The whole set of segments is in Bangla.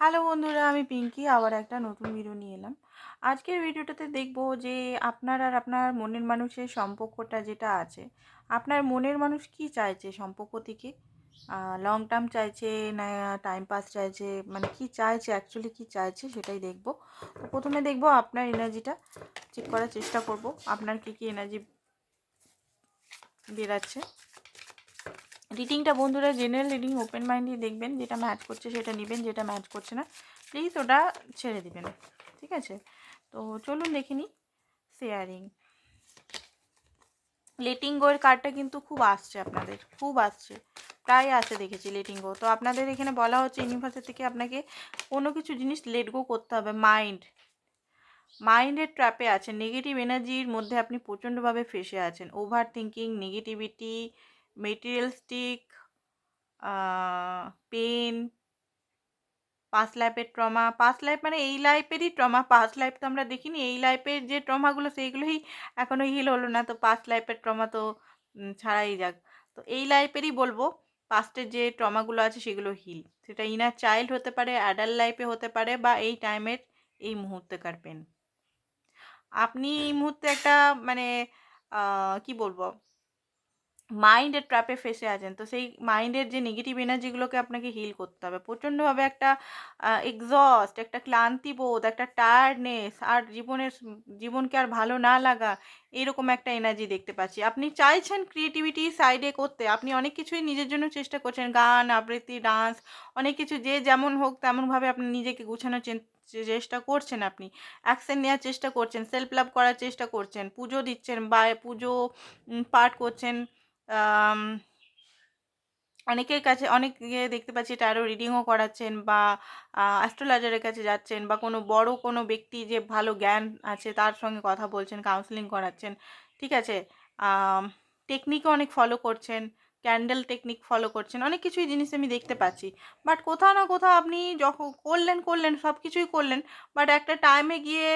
হ্যালো বন্ধুরা, আমি পিঙ্কি, আবার একটা নতুন ভিডিও নিয়ে এলাম। আজকের ভিডিওটাতে দেখব যে আপনার আর আপনার মনের মানুষের সম্পর্কটা যেটা আছে, আপনার মনের মানুষ কি চাইছে সম্পর্ক থেকে? লং টার্ম চাইছে না টাইম পাস চাইছে মানে কি চাইছে অ্যাকচুয়ালি কি চাইছে সেটাই দেখব। তো প্রথমে দেখব আপনার এনার্জিটা চেক করার চেষ্টা করব, আপনার কি কি এনার্জি বেরাচ্ছে। রিডিংটা বন্ধুরা জেনারেল রিডিং ওপেন মাইন্ডে দেখবেন, যেটা ম্যাচ করছে সেটা নেবেন, যেটা ম্যাচ করছে না প্লিজ ওটা ছেড়ে দিবেন। ঠিক আছে? তো চলুন দেখে নিই। শেয়ারিং লেটিং গোয়ের কার্ডটা কিন্তু খুব আসছে আপনাদের, খুব আসছে। প্রায় আসে দেখেছি লেটিং গো তো আপনাদের এখানে বলা হচ্ছে ইউনিভার্সিটি থেকে আপনাকে কোনো কিছু জিনিস লেট গো করতে হবে মাইন্ড মাইন্ডের ট্র্যাপে আছেন নেগেটিভ এনার্জির মধ্যে আপনি প্রচণ্ডভাবে ফেসে আছেন। Over thinking negativity materialistic pain past লাইফের ট্রমা পাস্ট লাইফ মানে এই লাইফেরই ট্রমা পাস্ট লাইফ তো আমরা দেখিনি, এই লাইফের যে ট্রমাগুলো সেইগুলোই এখনও হিল হলো না, তো পাস্ট লাইফের ট্রমা তো ছাড়াই যাক। তো এই লাইফেরই বলব পাস্টের যে ট্রমাগুলো আছে সেগুলো হিল সেটা ইনার চাইল্ড হতে পারে অ্যাডাল্ট লাইফে হতে পারে, বা এই টাইমের এই মুহূর্তেকার পেন আপনি এই মুহূর্তে একটা মানে কি বলব মাইন্ডের ট্র্যাপে ফেসে আছেন। তো সেই মাইন্ডের যে নেগেটিভ এনার্জিগুলোকে আপনাকে হিল করতে হবে। প্রচণ্ডভাবে একটা এক্সস্ট একটা ক্লান্তিবোধ একটা টায়ার্ডনেস আর জীবনের, জীবনকে আর ভালো না লাগা, এরকম একটা এনার্জি দেখতে পাচ্ছি। আপনি চাইছেন ক্রিয়েটিভিটি সাইডে করতে, আপনি অনেক কিছুই নিজের জন্য চেষ্টা করছেন। গান, আবৃত্তি ডান্স অনেক কিছু, যে যেমন হোক তেমনভাবে আপনি নিজেকে গুছানোর চেষ্টা করছেন আপনি। অ্যাকশন নেওয়ার চেষ্টা করছেন সেলফ লাভ করার চেষ্টা করছেন, পুজো দিচ্ছেন, বা, পুজো পাঠ করছেন। অনেকের কাছে, অনেক দেখতে পাচ্ছি ট্যারো রিডিংও করাচ্ছেন বা অ্যাস্ট্রোলজারের কাছে যাচ্ছেন বা কোনো বড় কোনো ব্যক্তি যে ভালো জ্ঞান আছে তার সঙ্গে কথা বলছেন কাউন্সিলিং করাচ্ছেন, ঠিক আছে? টেকনিকও অনেক ফলো করছেন ক্যান্ডেল টেকনিক ফলো করছেন, অনেক কিছুই জিনিস আমি দেখতে পাচ্ছি। বাট কোথাও না কোথাও আপনি যখন করলেন করলেন, সব কিছুই করলেন বাট একটা টাইমে গিয়ে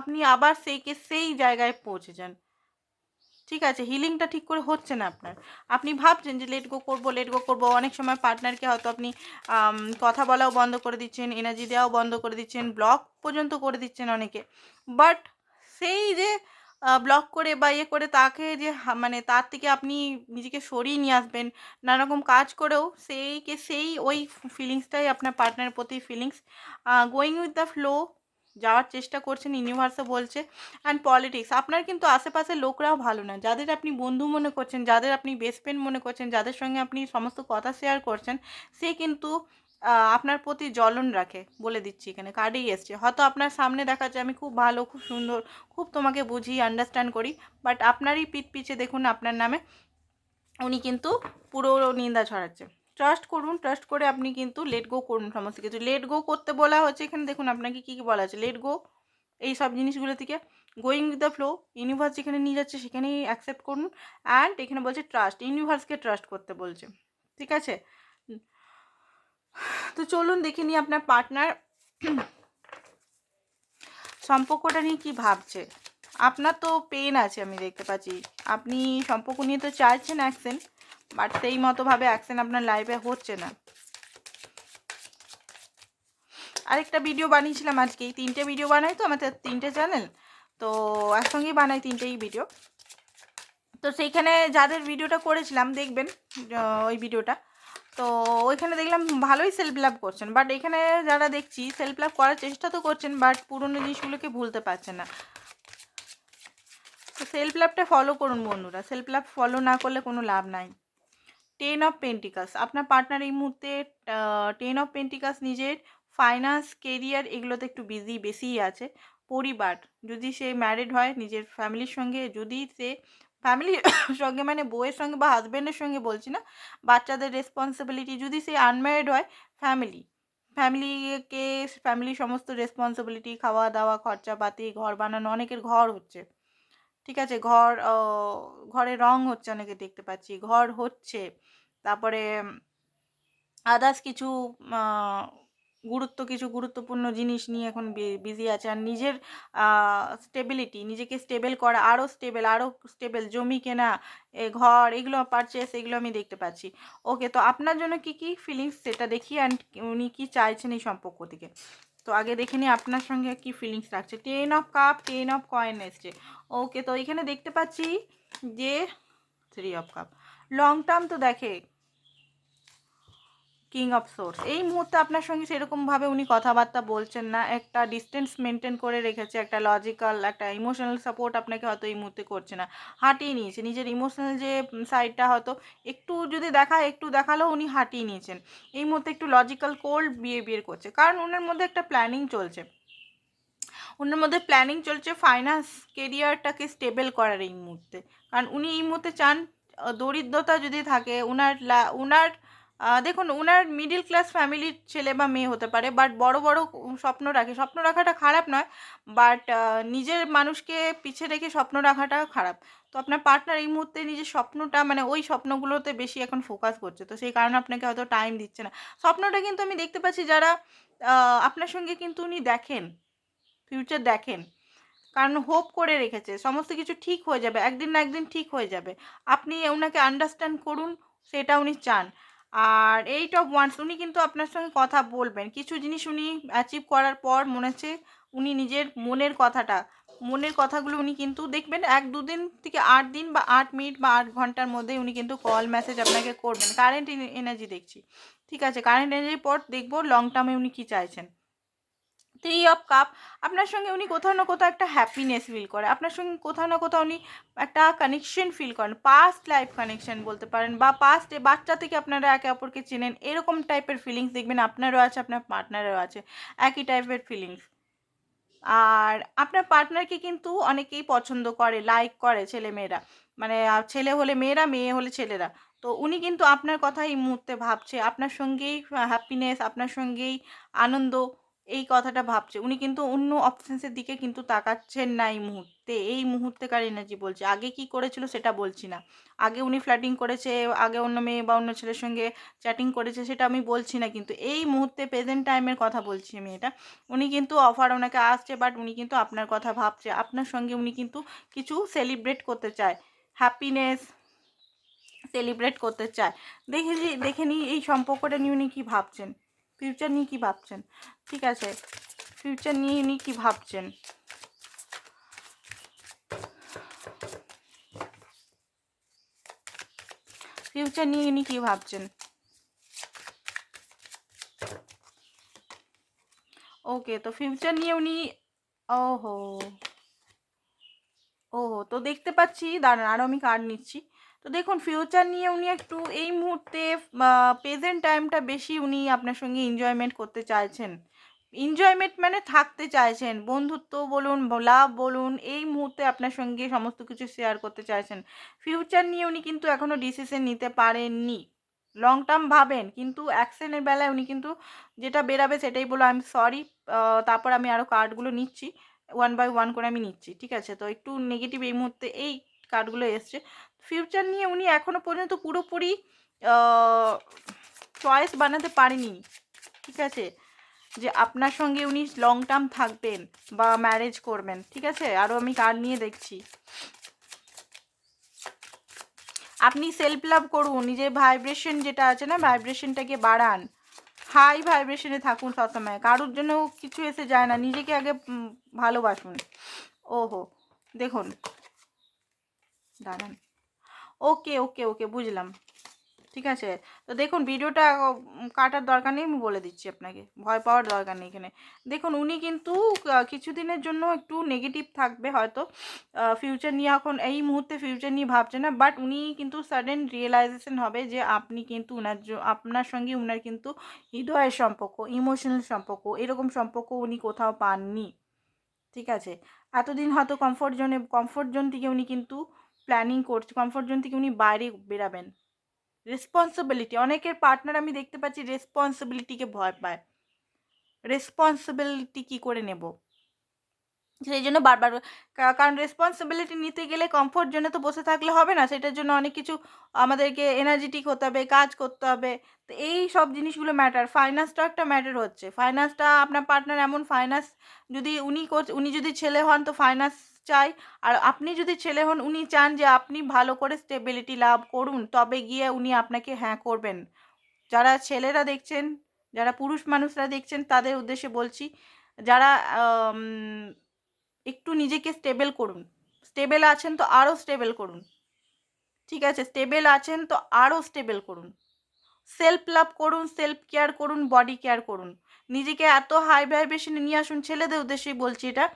আপনি আবার সেইকে সেই জায়গায় পৌঁছে যান। ঠিক আছে হিলিংটা ঠিক করে হচ্ছে না আপনার। আপনি ভাবছেন যে লেট গো করব লেট গো করব, অনেক সময় পার্টনারকে হয়তো আপনি কথা বলাও বন্ধ করে দিচ্ছেন এনার্জি দেওয়াও বন্ধ করে দিচ্ছেন ব্লক পর্যন্ত করে দিচ্ছেন অনেকে। বাট সেই যে ব্লক করে বা ইয়ে করে তাকে যে মানে তার থেকে আপনি নিজেকে সরিয়ে নিয়ে আসবেন, নানারকম কাজ করেও সেইকে সেই ওই ফিলিংসটাই আপনার পার্টনারের প্রতি feelings going with the flow যাওয়ার চেষ্টা করছেন ইউনিভার্সে বলছে অ্যান্ড পলিটিক্স আপনার কিন্তু আশেপাশের লোকরাও ভালো না। যাদের আপনি বন্ধু মনে করছেন, যাদের আপনি বেস্ট ফ্রেন্ড মনে করছেন, যাদের সঙ্গে আপনি সমস্ত কথা শেয়ার করছেন, সে কিন্তু আপনার প্রতি জ্বলন রাখে বলে দিচ্ছি এখানে, কার্ডেই এসছে। হয়তো আপনার সামনে দেখা যায় আমি খুব ভালো, খুব সুন্দর, খুব তোমাকে বুঝি আন্ডারস্ট্যান্ড করি বাট আপনারই পিঠ পিছে দেখুন, আপনার নামে, উনি কিন্তু পুরো নিন্দা ছড়াচ্ছে। ট্রাস্ট করুন ট্রাস্ট করে আপনি কিন্তু লেট গো করুন সমস্ত কিছু। লেট গো করতে বলা হচ্ছে এখানে দেখুন আপনাকে কী কী বলা আছে। লেট গো এই সব জিনিসগুলো থেকে going with the flow universe যেখানে নিয়ে যাচ্ছে সেখানেই অ্যাকসেপ্ট করুন। অ্যান্ড এখানে বলছে ট্রাস্ট ইউনিভার্সকে ট্রাস্ট করতে বলছে। ঠিক আছে? তো চলুন দেখে নিই আপনার পার্টনার সম্পর্কটা নিয়ে কী ভাবছে। আপনার তো পেন আছে আমি দেখতে পাচ্ছি। আপনি সম্পর্ক নিয়ে তো চাইছেন অ্যাকশন বাট সেই মতোভাবে অ্যাকশন আপনার লাইফে হচ্ছে না। আরেকটা ভিডিও বানিয়েছিলাম আজকেই তিনটে ভিডিও বানাই তো আমাদের তিনটে চ্যানেল তো একসঙ্গেই বানাই তিনটেই ভিডিও তো সেইখানে যাদের ভিডিওটা করেছিলাম, দেখবেন ওই ভিডিওটা তো ওইখানে দেখলাম ভালোই সেলফ লাভ করছেন। বাট এখানে যারা দেখছি সেলফ লাভ করার চেষ্টা তো করছেন বাট পুরনো জিনিসগুলোকে ভুলতে পারছেন না। তো সেলফ লাভটা ফলো করুন বন্ধুরা। সেলফ লাভ ফলো না করলে কোনো লাভ নাই। টেন অফ পেন্টিকাস আপনার পার্টনার এই মুহূর্তে টেন অফ পেন্টিকাস নিজের ফাইন্যান্স কেরিয়ার এগুলোতে একটু বিজি বেশিই আছে। পরিবার, যদি সে ম্যারিড হয়, নিজের ফ্যামিলির সঙ্গে, যদি সে ফ্যামিলির সঙ্গে মানে বউয়ের সঙ্গে বা হাজব্যান্ডের সঙ্গে বলছি না, বাচ্চাদের রেসপন্সিবিলিটি যদি সে আনম্যারিড হয় ফ্যামিলি ফ্যামিলিকে ফ্যামিলির সমস্ত রেসপন্সিবিলিটি খাওয়া দাওয়া খরচাপাতি, ঘর বানানো, অনেকের ঘর হচ্ছে। ঠিক আছে, ঘর ঘরে রং হচ্ছে অনেকে দেখতে পাচ্ছি, ঘর হচ্ছে। তারপরে আদার্স কিছু গুরুত্ব, কিছু গুরুত্বপূর্ণ জিনিস নিয়ে এখন বিজি আছে। আর নিজের স্টেবিলিটি নিজেকে স্টেবল করা, আরও স্টেবল আরও স্টেবল জমি কেনা, এ, ঘর, এগুলো পারচেস এগুলো আমি দেখতে পাচ্ছি। ওকে তো আপনার জন্য কি কি ফিলিংস সেটা দেখি অ্যান্ড উনি কী চাইছেন এই সম্পর্ক থেকে? তো আগে দেখে নিই আপনার সঙ্গে কি ফিলিংস রাখছে। Ten of cup ten of coin এসছে। ওকে তো এখানে দেখতে পাচ্ছি যে three of cup long term তো দেখে কিং অফ সোর্স এই মুহূর্তে আপনার সঙ্গে সেরকমভাবে উনি কথাবার্তা বলছেন না। একটা ডিস্টেন্স মেনটেন করে রেখেছে, একটা লজিক্যাল একটা ইমোশনাল সাপোর্ট আপনাকে হয়তো এই মুহূর্তে করছে না। হাঁটিয়ে নিয়েছে। নিজের ইমোশনাল যে সাইডটা হয়তো একটু যদি দেখা একটু দেখালেও উনি হাঁটিয়ে নিয়েছেন। এই মুহূর্তে একটু লজিক্যাল কোল্ড বিহেভিয়ার করছে। কারণ ওনার মধ্যে একটা প্ল্যানিং চলছে। ওনার মধ্যে প্ল্যানিং চলছে ফাইন্যান্স কেরিয়ারটাকে স্টেবল করার এই মুহূর্তে। কারণ উনি এই মুহূর্তে চান দরিদ্রতা যদি থাকে, উনার উনার দেখুন ওনার মিডিল ক্লাস ফ্যামিলির ছেলে বা মেয়ে হতে পারে বাট বড় বড় স্বপ্ন রাখে। স্বপ্ন রাখাটা খারাপ নয় বাট নিজের মানুষকে পিছে রেখে স্বপ্ন রাখাটা খারাপ। তো আপনার পার্টনার এই মুহূর্তে নিজের স্বপ্নটা মানে ওই স্বপ্নগুলোতে বেশি এখন ফোকাস করছে, তো সেই কারণে আপনাকে হয়তো টাইম দিচ্ছে না। স্বপ্নটা কিন্তু আমি দেখতে পাচ্ছি যারা আপনার সঙ্গে কিন্তু উনি দেখেন ফিউচার দেখেন, কারণ হোপ করে রেখেছে, সমস্ত কিছু ঠিক হয়ে যাবে, একদিন না একদিন ঠিক হয়ে যাবে। আপনি ওনাকে আন্ডারস্ট্যান্ড করুন, সেটা উনি চান। আর এইট অফ ওয়ান্স উনি কিন্তু আপনার সঙ্গে কথা বলবেন। কিছু জিনিস উনি অ্যাচিভ করার পর মনে হচ্ছে উনি নিজের মনের কথাটা, মনের কথাগুলো উনি কিন্তু দেখবেন এক দুদিন থেকে আট দিন বা আট মিনিট বা আট ঘণ্টার মধ্যে উনি কিন্তু কল মেসেজ আপনাকে করবেন। কারেন্ট এনার্জি দেখছি। ঠিক আছে কারেন্ট এনার্জির পর দেখব লং টার্মে উনি কী চাইছেন। থ্রি অফ কাপ আপনার সঙ্গে উনি কোথাও না কোথাও একটা হ্যাপিনেস ফিল করে। আপনার সঙ্গে কোথাও না কোথাও উনি একটা কানেকশন ফিল করেন। পাস্ট লাইফ কানেকশন বলতে পারেন বা পাস্টে বাচ্চা থেকে আপনারা একে অপরকে চেনেন, এরকম টাইপের ফিলিংস দেখবেন। আপনারও আছে, আপনার পার্টনারেরও আছে। একই টাইপের ফিলিংস আর আপনার পার্টনারকে কিন্তু অনেকেই পছন্দ করে লাইক করে ছেলেমেয়েরা। মানে ছেলে হলে মেয়েরা, মেয়ে হলে ছেলেরা। তো উনি কিন্তু আপনার কথা এই মুহূর্তে ভাবছে। আপনার সঙ্গেই হ্যাপিনেস আপনার সঙ্গেই আনন্দ এই কথাটা ভাবছে। উনি কিন্তু অন্য অপশানসের দিকে কিন্তু তাকাচ্ছেন না এই মুহূর্তে। এই মুহূর্তেকার এনার্জি বলছে। আগে কি করেছিল সেটা বলছি না। আগে উনি ফ্ল্যাটিং করেছে, আগে অন্য মেয়ে বা অন্য ছেলের সঙ্গে চ্যাটিং করেছে সেটা আমি বলছি না কিন্তু এই মুহূর্তে প্রেজেন্ট টাইমের কথা বলছি আমি এটা। উনি কিন্তু অফার ওনাকে আসছে বাট উনি কিন্তু আপনার কথা ভাবছে। আপনার সঙ্গে উনি কিন্তু কিছু সেলিব্রেট করতে চায়। হ্যাপিনেস সেলিব্রেট করতে চায়। দেখে দেখে নিই এই সম্পর্কটা নিয়ে উনি কী ভাবছেন? ফিউচার নিয়ে কী ভাবছেন? ঠিক আছে। ফিউচার নিয়ে উনি কী ভাবছেন? ফিউচার নিয়ে ইনি কী ভাবছেন? ওকে তো ফিউচার নিয়ে উনি, ওহো। ওহো, তো দেখতে পাচ্ছি, দাঁড়ান আরও আমি কার্ড নিচ্ছি। তো দেখুন ফিউচার নিয়ে উনি একটু এই মুহূর্তে প্রেজেন্ট টাইমটা বেশি উনি আপনার সঙ্গে এনজয়মেন্ট করতে চাইছেন। এনজয়মেন্ট মানে থাকতে চাইছেন, বন্ধুত্ব বলুন, লাভ বলুন, এই মুহূর্তে আপনার সঙ্গে সমস্ত কিছু শেয়ার করতে চাইছেন। ফিউচার নিয়ে উনি কিন্তু এখনও ডিসিশন নিতে পারেননি। লং টার্ম ভাবেন, কিন্তু অ্যাকশনের বেলায় উনি কিন্তু যেটা বেরাবে সেটাই বলো আমি সরি তারপর আমি আরও কার্ডগুলো নিচ্ছি ওয়ান বাই ওয়ান করে আমি নিচ্ছি। ঠিক আছে? তো একটু নেগেটিভ এই মুহূর্তে, এই কার্ডগুলো এসছে। ফিউচার নিয়ে উনি এখনও পর্যন্ত পুরোপুরি চয়েস বানাতে পারেনি। ঠিক আছে? যে আপনার সঙ্গে উনি লং টার্ম থাকবেন বা ম্যারেজ করবেন। ঠিক আছে? আরও আমি কার্ড নিয়ে দেখছি। আপনি সেলফ লাভ করুন, নিজের ভাইব্রেশন যেটা আছে না ভাইব্রেশনটাকে বাড়ান। হাই ভাইব্রেশনে থাকুন সবসময়। কারোর জন্য কিছু এসে যায় না। নিজেকে আগে ভালোবাসুন। ওহো, দেখুন। দাঁড়ান। ওকে ওকে ওকে, বুঝলাম। ঠিক আছে? তো দেখুন, ভিডিওটা কাটার দরকার নেই, আমি বলে দিচ্ছি আপনাকে। ভয় পাওয়ার দরকার নেই এখানে। দেখুন, উনি কিন্তু কিছুদিনের জন্য একটু নেগেটিভ থাকবে হয়তো। ফিউচার নিয়ে এখন, এই মুহূর্তে ফিউচার নিয়ে ভাবছে না বাট উনি কিন্তু সাডেন রিয়েলাইজেশন হবে যে আপনি কিন্তু উনার আপনার সঙ্গে উনার কিন্তু হৃদয়ের সম্পর্ক ইমোশনাল সম্পর্ক, এরকম সম্পর্ক উনি কোথাও পাননি। ঠিক আছে? এতদিন হয়তো কমফোর্ট জোনে কমফোর্ট জোন থেকে উনি কিন্তু প্ল্যানিং করছে কমফোর্ট জোন থেকে উনি বাইরে বেরাবেন। রেসপন্সিবিলিটি অনেকের পার্টনার আমি দেখতে পাচ্ছি রেসপন্সিবিলিটিকে ভয় পায়। রেসপন্সিবিলিটি কী করে নেব? সেই জন্য বারবার কারণ রেসপন্সিবিলিটি নিতে গেলে কমফোর্ট জোনে তো বসে থাকলে হবে না, সেটার জন্য অনেক কিছু আমাদেরকে এনার্জেটিক হতে হবে, কাজ করতে হবে। তো এই সব জিনিসগুলো ম্যাটার ফাইন্যান্সটাও একটা ম্যাটার হচ্ছে। ফাইন্যান্সটা আপনার পার্টনার এমন ফাইন্যান্স যদি উনি উনি যদি ছেলে হন তো ফাইন্যান্স চাই। আর আপনি যদি ছেলে হন, উনি চান যে আপনি ভালো করে স্টেবিলিটি লাভ করুন, তবে গিয়ে উনি আপনাকে হ্যাঁ করবেন। যারা ছেলেরা দেখছেন, যারা পুরুষ মানুষরা দেখছেন, তাদের উদ্দেশ্যে বলছি, যারা একটু নিজেকে স্টেবল করুন। স্টেবল আছেন তো আরও স্টেবল করুন। ঠিক আছে স্টেবল আছেন তো আরও স্টেবল করুন। সেলফ লাভ করুন সেলফ কেয়ার করুন বডি কেয়ার করুন। নিজেকে এত হাই ভাইব্রেশনে নিয়ে আসুন, ছেলেদের উদ্দেশ্যেই বলছি এটা।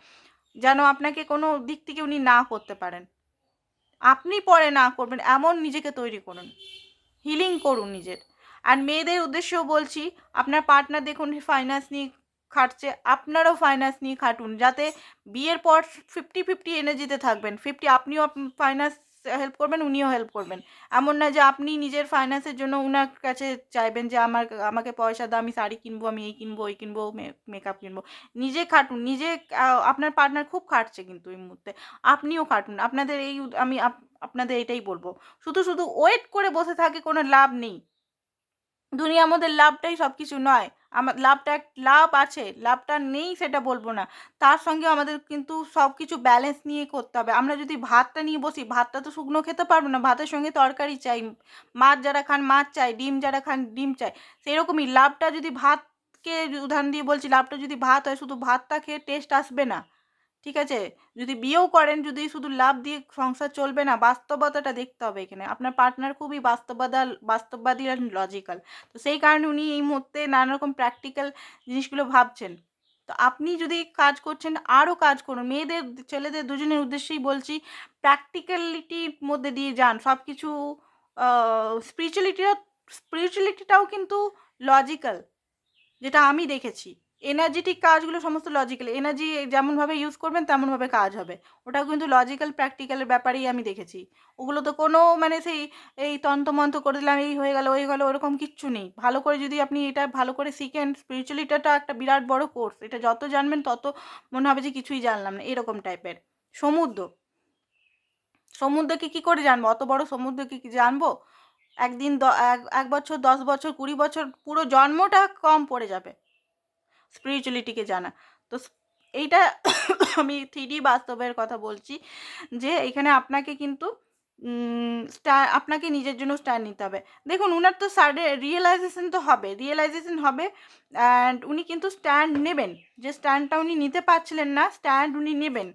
যেন আপনাকে কোনো দিক থেকে উনি না করতে পারেন। আপনি পরে না করবেন, এমন নিজেকে তৈরি করুন। হিলিং করুন নিজের। আর মেয়েদের উদ্দেশ্যেও বলছি, আপনার পার্টনার দেখুন ফাইন্যান্স নিয়ে খাটছে, আপনারও ফাইন্যান্স নিয়ে খাটুন, যাতে বিয়ের পর ফিফটি ফিফটি এনার্জিতে থাকবেন। ফিফটি আপনিও ফাইন্যান্স হেল্প করবেন, উনিও হেল্প করবেন। এমন না যে আপনি নিজের ফাইন্যান্সের জন্য উনার কাছে চাইবেন যে আমার, আমাকে পয়সা দাও, আমি শাড়ি কিনবো, আমি এই কিনবো, ওই কিনবো মেকআপ কিনবো। নিজে খাটুন, নিজে আপনার পার্টনার খুব খাটছে কিন্তু এই মুহূর্তে। আপনিও খাটুন, আপনাদের এই আমি আপ- আপনাদের এটাই বলব। শুধু শুধু ওয়েট করে বসে থাকে কোনো লাভ নেই। দুনিয়ার মধ্যে লাভটাই সব কিছু নয়। আমার লাভটা, লাভ আছে, লাভটা নেই সেটা বলব না। তার সঙ্গে আমাদের কিন্তু সব কিছু ব্যালেন্স নিয়ে করতে হবে। আমরা যদি ভাতটা নিয়ে বসি, ভাতটা তো শুকনো খেতে পারব না, ভাতের সঙ্গে তরকারি চাই, মাছ যারা খান মাছ চাই, ডিম যারা খান ডিম চাই, সেরকমই লাভটা যদি ভাতকে উদাহরণ দিয়ে বলছি, লাভটা যদি ভাত হয়, শুধু ভাতটা খেয়ে টেস্ট আসবে না। ঠিক আছে? যদি বিয়েও করেন, যদি শুধু লাভ দিয়ে সংসার চলবে না, বাস্তবতাটা দেখতে হবে এখানে। আপনার পার্টনার খুবই বাস্তবতা বাস্তববাদী আর লজিক্যাল তো সেই কারণে উনি এই মুহূর্তে নানা রকম প্র্যাকটিক্যাল জিনিসগুলো ভাবছেন। তো আপনি যদি কাজ করছেন, আরও কাজ করুন। মেয়েদের, ছেলেদের দুজনের উদ্দেশ্যেই বলছি প্র্যাকটিক্যালিটির মধ্যে দিয়ে যান। সব কিছু স্পিরিচুয়ালিটিও স্পিরিচুয়ালিটিটাও কিন্তু লজিক্যাল যেটা আমি দেখেছি। এনার্জেটিক কাজগুলো সমস্ত লজিক্যাল এনার্জি যেমনভাবে ইউজ করবেন তেমনভাবে কাজ হবে। ওটাও কিন্তু লজিক্যাল প্র্যাকটিক্যালের ব্যাপারেই আমি দেখেছি। ওগুলো তো কোনো মানে সেই এই তন্তমন্ত করে দিলাম, এই হয়ে গেল, ওই গেলো, ওরকম কিচ্ছু নেই। ভালো করে যদি আপনি এটা ভালো করে শিখেন স্পিরিচুয়ালিটাটা একটা বিরাট বড় কোর্স এটা যত জানবেন তত মনে হবে যে কিছুই জানলাম না, এরকম টাইপের সমুদ্র, সমুদ্রকে কি করে জানব? অত বড় সমুদ্রকে কি জানব? একদিন এক বছর, দশ বছর, কুড়ি বছর, পুরো জন্মটা কম পড়ে যাবে। স্পিরিচুয়ালিটিকে জানা। তো এইটা আমি থ্রি বাস্তবের কথা বলছি যে এখানে আপনাকে কিন্তু স্ট্যা আপনাকে নিজের জন্য স্ট্যান্ড নিতে হবে। দেখুন, উনার তো সাডে রিয়েলাইজেশন তো হবে রিয়েলাইজেশন হবে অ্যান্ড উনি কিন্তু স্ট্যান্ড নেবেন। যে স্ট্যান্ডটা উনি নিতে পারছিলেন না স্ট্যান্ড উনি নেবেন।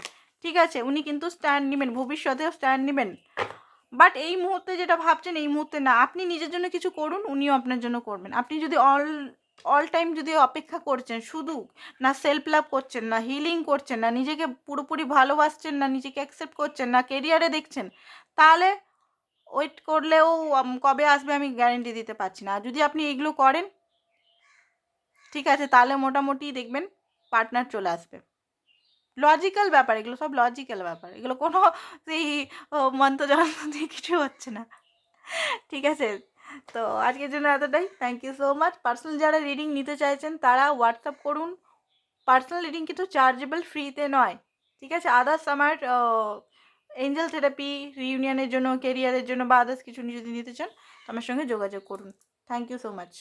ঠিক আছে, উনি কিন্তু স্ট্যান্ড নেবেন, ভবিষ্যতেও স্ট্যান্ড নেবেন। বাট এই মুহূর্তে যেটা ভাবছেন, এই মুহূর্তে না। আপনি নিজের জন্য কিছু করুন, উনিও আপনার জন্য করবেন। আপনি যদি অল অল টাইম যদি অপেক্ষা করছেন, শুধু না সেলফ লাভ করছেন, না হিলিং করছেন, না নিজেকে পুরোপুরি ভালোবাসছেন, না নিজেকে অ্যাকসেপ্ট করছেন, না কেরিয়ারে দেখছেন, তাহলে ওয়েট করলেও কবে আসবে আমি গ্যারেন্টি দিতে পারছি না। যদি আপনি এগুলো করেন, ঠিক আছে, তাহলে মোটামুটি দেখবেন পার্টনার চলে আসবে। লজিক্যাল ব্যাপার, এগুলো সব লজিক্যাল ব্যাপার, এগুলো কোনো সেই মন্ত্রযন্ত্র দিয়ে কিছু হচ্ছে না। ঠিক আছে তো আজকের জন্য এতটাই। Thank you so much personal যারা রিডিং নিতে চাইছেন, তারা হোয়াটসঅ্যাপ করুন। পার্সোনাল রিডিং কিন্তু চার্জেবল ফ্রিতে নয়। ঠিক আছে? আদার্স আমার এঞ্জেল থেরাপি রিউনিয়নের জন্য কেরিয়ারের জন্য বা আদার্স কিছু যদি নিতে চান, আমার সঙ্গে যোগাযোগ করুন। Thank you so much